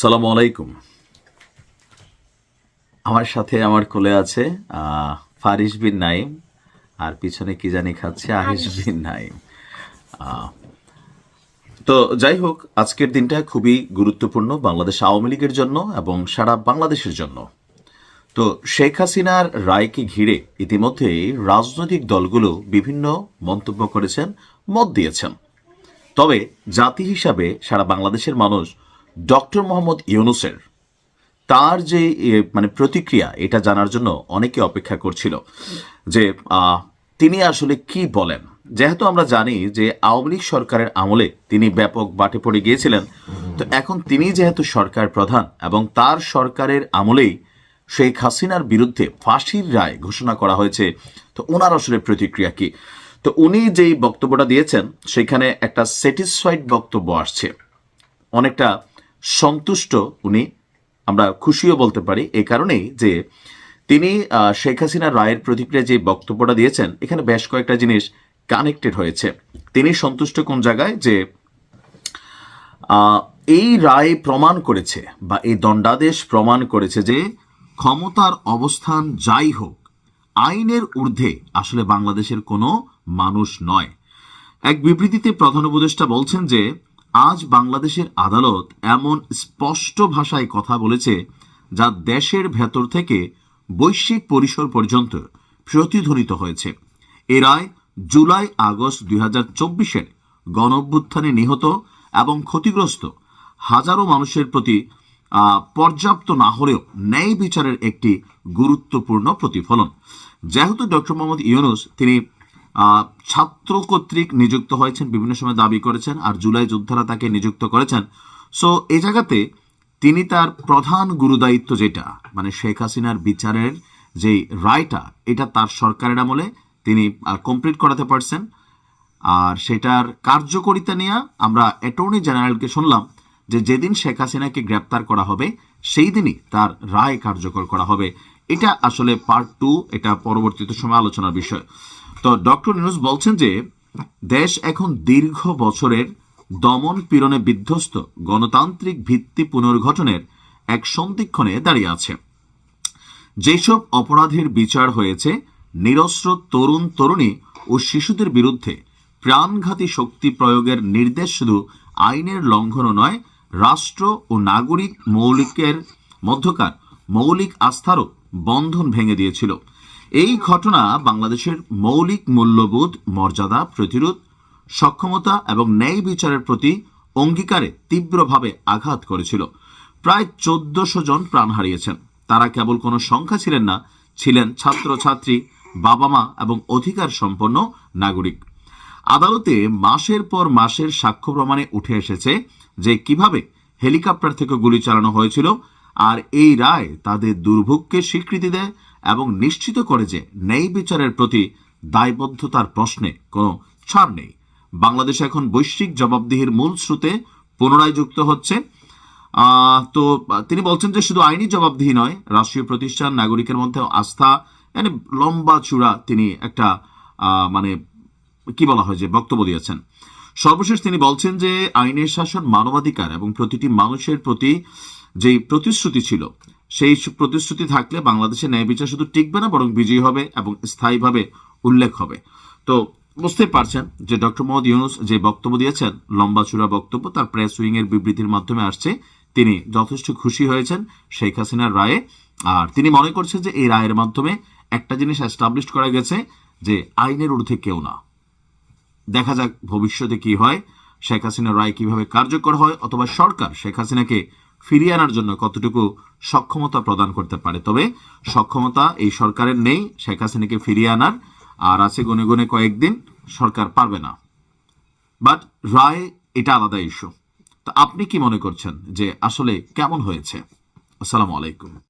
সালাম আলাইকুম। আমার সাথে আমার কোলে আছে ফারিস বিন নাইম আর পিছনে কি জানি খাচ্ছে আহিস বিন নাইম। তো যাই হোক আজকের দিনটা খুবই গুরুত্বপূর্ণ বাংলাদেশ আওয়ামী লীগের জন্য এবং সারা বাংলাদেশের জন্য। তো শেখ হাসিনার রায়কে ঘিরে ইতিমধ্যেই রাজনৈতিক দলগুলো বিভিন্ন মন্তব্য করেছেন মত দিয়েছেন। তবে জাতি হিসাবে সারা বাংলাদেশের মানুষ ডক্টর মোহাম্মদ ইউনুসের তার যে মানে প্রতিক্রিয়া, এটা জানার জন্য অনেকে অপেক্ষা করছিল যে তিনি আসলে কি বলেন? যেহেতু আমরা জানি যে আওয়ামী লীগ সরকারের আমলে তিনি ব্যাপক বাটে পড়ে গিয়েছিলেন, তো এখন তিনি যেহেতু সরকার প্রধান এবং তার সরকারের আমলেই শেখ হাসিনার বিরুদ্ধে ফাঁসির রায় ঘোষণা করা হয়েছে, তো ওনার আসলে প্রতিক্রিয়া কি? তো উনি যেই বক্তব্যটা দিয়েছেন, সেখানে একটা স্যাটিসফাইড বক্তব্য আসছে। অনেকটা সন্তুষ্ট উনি, আমরা খুশিও বলতে পারি এই কারণেই যে তিনি শেখ হাসিনা রায়ের প্রতিক্রিয়া যে বক্তব্যটা দিয়েছেন, এখানে বেশ কয়েকটা জিনিস কানেক্টেড হয়েছে। তিনি সন্তুষ্ট কোন জায়গায়? যে এই রায় প্রমাণ করেছে বা এই দণ্ডাদেশ প্রমাণ করেছে যে ক্ষমতার অবস্থান যাই হোক, আইনের ঊর্ধ্বে আসলে বাংলাদেশের কোনো মানুষ নয়। এক বিবৃতিতে প্রধান উপদেষ্টা বলছেন যে আজ বাংলাদেশের আদালত এমন স্পষ্ট ভাষায় কথা বলেছে যা দেশের ভেতর থেকে বৈশ্বিক পরিসর পর্যন্ত প্রতিধ্বনিত হয়েছে। এ রায় জুলাই আগস্ট দুই হাজার চব্বিশের গণঅভ্যুত্থানে নিহত এবং ক্ষতিগ্রস্ত হাজারো মানুষের প্রতি পর্যাপ্ত না হলেও ন্যায় বিচারের একটি গুরুত্বপূর্ণ প্রতিফলন। যেহেতু ডক্টর মোহাম্মদ ইউনুস তিনি ছাত্র কর্তৃক নিযুক্ত হয়েছেন, বিভিন্ন সময় দাবি করেছেন আর জুলাই যোদ্ধারা তাকে নিযুক্ত করেছেন। সো এই জায়গাতে তিনি তার প্রধান গুরুদায়িত্ব যেটা মানে শেখ হাসিনার বিচারের যে রায়টা, এটা তার সরকারের আমলে তিনি কমপ্লিট করাতে পারছেন। আর সেটার কার্যকরিতা নিয়ে আমরা অ্যাটর্নি জেনারেলকে শুনলাম যে যেদিন শেখ হাসিনাকে গ্রেপ্তার করা হবে, সেই দিনই তার রায় কার্যকর করা হবে। এটা আসলে পার্ট টু এটা পরবর্তীতে সময় আলোচনার বিষয়। তো ডক্টর নিউজ বলছেন যে, দেশ এখন দীর্ঘ বছরের দমন পীড়নে বিধ্বস্ত গণতান্ত্রিক ভিত্তি পুনর্গঠনের এক সন্ধিক্ষণে দাঁড়িয়ে আছে। যেসব অপরাধের বিচার হয়েছে, নিরস্ত্র তরুণ তরুণী ও শিশুদের বিরুদ্ধে প্রাণঘাতী শক্তি প্রয়োগের নির্দেশ শুধু আইনের লঙ্ঘনও নয়, রাষ্ট্র ও নাগরিক মৌলিকের মধ্যকার মৌলিক আস্থারও বন্ধন ভেঙে দিয়েছিল। এই ঘটনা বাংলাদেশের মৌলিক মূল্যবোধ, মর্যাদা, প্রতিরোধ, সক্ষমতা এবং ন্যায় বিচারের প্রতি অঙ্গীকারে তীব্রভাবে আঘাত করেছিল। প্রায় চোদ্দশো জন প্রাণ হারিয়েছেন। তারা কেবল কোনো সংখ্যা ছিলেন না, ছিলেন ছাত্রছাত্রী বাবা মা এবং অধিকার সম্পন্ন নাগরিক। আদালতে মাসের পর মাসের সাক্ষ্য প্রমাণে উঠে এসেছে যে কীভাবে হেলিকপ্টার থেকে গুলি চালানো হয়েছিল আর এই রায় তাদের দুর্ভোগকে স্বীকৃতি দেয় এবং নিশ্চিত করে যে ন্যায় বিচারের প্রতি দায়বদ্ধতার প্রশ্নে কোনো ছাড় নেই। বাংলাদেশ এখন বৈশ্বিক জবাবদিহির মূল স্রোতে পুনরায় যুক্ত হচ্ছে। তো, তিনি বলছেন যে শুধু আইনি জবাবদিহি নয়, রাষ্ট্রীয় প্রতিষ্ঠান, নাগরিকের মধ্যে আস্থা মানে লম্বা চূড়া তিনি একটা মানে কি বলা হয় যে বক্তব্য দিয়েছেন। সর্বশেষ তিনি বলছেন যে আইনের শাসন মানবাধিকার এবং প্রতিটি মানুষের প্রতি যে প্রতিশ্রুতি ছিল সেই প্রতিশ্রুতি থাকলে বাংলাদেশের ন্যায় বিচার শুধু টিকবে না, বরং বিজয়ী হবে এবং স্থায়ীভাবে উল্লেখ হবে। তো বুঝতে পারছেন যে ডক্টর মোহাম্মদ ইউনুস যে বক্তব্য দিয়েছেন, লম্বা চূড়া বক্তব্য, তার প্রেস উইং এর বিবৃতির মাধ্যমে আসছে, তিনি যথেষ্ট খুশি হয়েছেন শেখ হাসিনার রায়ে। আর তিনি মনে করছেন যে এই রায়ের মাধ্যমে একটা জিনিস এস্টাবলিশ করা গেছে যে আইনের ঊর্ধ্বে কেউ না। দেখা যাক ভবিষ্যতে কি হয়, শেখ হাসিনার রায় কীভাবে কার্যকর হয়, অথবা সরকার শেখ হাসিনাকে ফিরিয়ে আনার জন্য কতটুকু সক্ষমতা প্রদান করতে পারে। তবে সক্ষমতা এই সরকারের নেই, শেখ হাসিনাকে ফিরিয়ে আনার, আর আছে গুনে গুনে কয়েকদিন সরকার পারবে না। বাট রায় এটা আলাদা ইস্যু। তা আপনি কি মনে করছেন যে আসলে কেমন হয়েছে? আসসালামু আলাইকুম।